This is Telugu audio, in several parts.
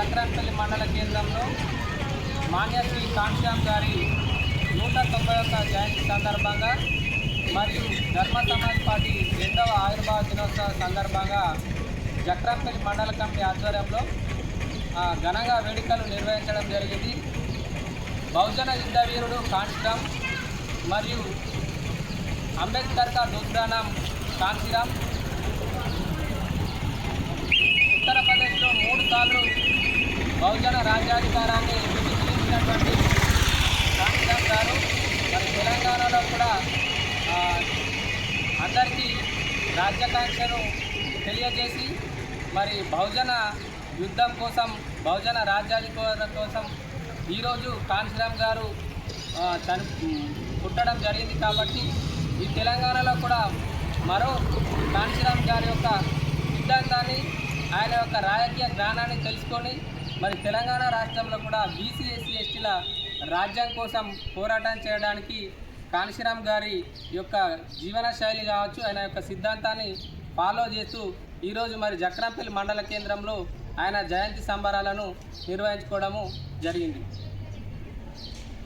చక్రంపల్లి మండల కేంద్రంలో మాన్యశ్రీ కాంశ్యామ్ గారి నూట తొంభై ఒక్క జయంతి సందర్భంగా మరియు ధర్మ సమాజ్ పార్టీ రెండవ ఆవిర్భావ దినోత్సవ సందర్భంగా జక్రాంపల్లి మండల కమిటీ ఆధ్వర్యంలో ఆ, ఘనంగా వేడుకలు నిర్వహించడం జరిగింది. బహుజన యుద్ధవీరుడు కాంశీరామ్ మరియు అంబేద్కర్ కా దుగ్ధానం కాంశీరామ్. ఉత్తరప్రదేశ్లో మూడు సార్లు బహుజన రాజ్యాధికారాన్ని విధించినటువంటి కాంగ్రెస్ గారు మరి తెలంగాణలో కూడా అందరికీ రాజ్యాకాంక్షను తెలియజేసి మరి బహుజన యుద్ధం కోసం బహుజన రాజ్యాధికారం కోసం ఈరోజు కాంశీరామ్ గారు చని పుట్టడం జరిగింది కాబట్టి ఈ తెలంగాణలో కూడా మరో కాంశీరామ్ గారి యొక్క సిద్ధాంతాన్ని ఆయన యొక్క రాజకీయ జ్ఞానాన్ని తెలుసుకొని మరి తెలంగాణ రాష్ట్రంలో కూడా బీసీ ఎస్సీ ఎస్టీల రాజ్యం కోసం పోరాటం చేయడానికి కాంశీరామ్ గారి యొక్క జీవన శైలి కావచ్చు ఆయన యొక్క సిద్ధాంతాన్ని ఫాలో చేస్తూ ఈరోజు మరి జక్రంపల్లి మండల కేంద్రంలో ఆయన జయంతి సంబరాలను నిర్వహించుకోవడము జరిగింది.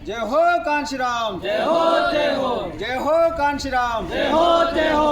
జై హో కాంశీరామ్ జై హో జై హో! జై హో కాంశీరామ్ జై హో జై హో!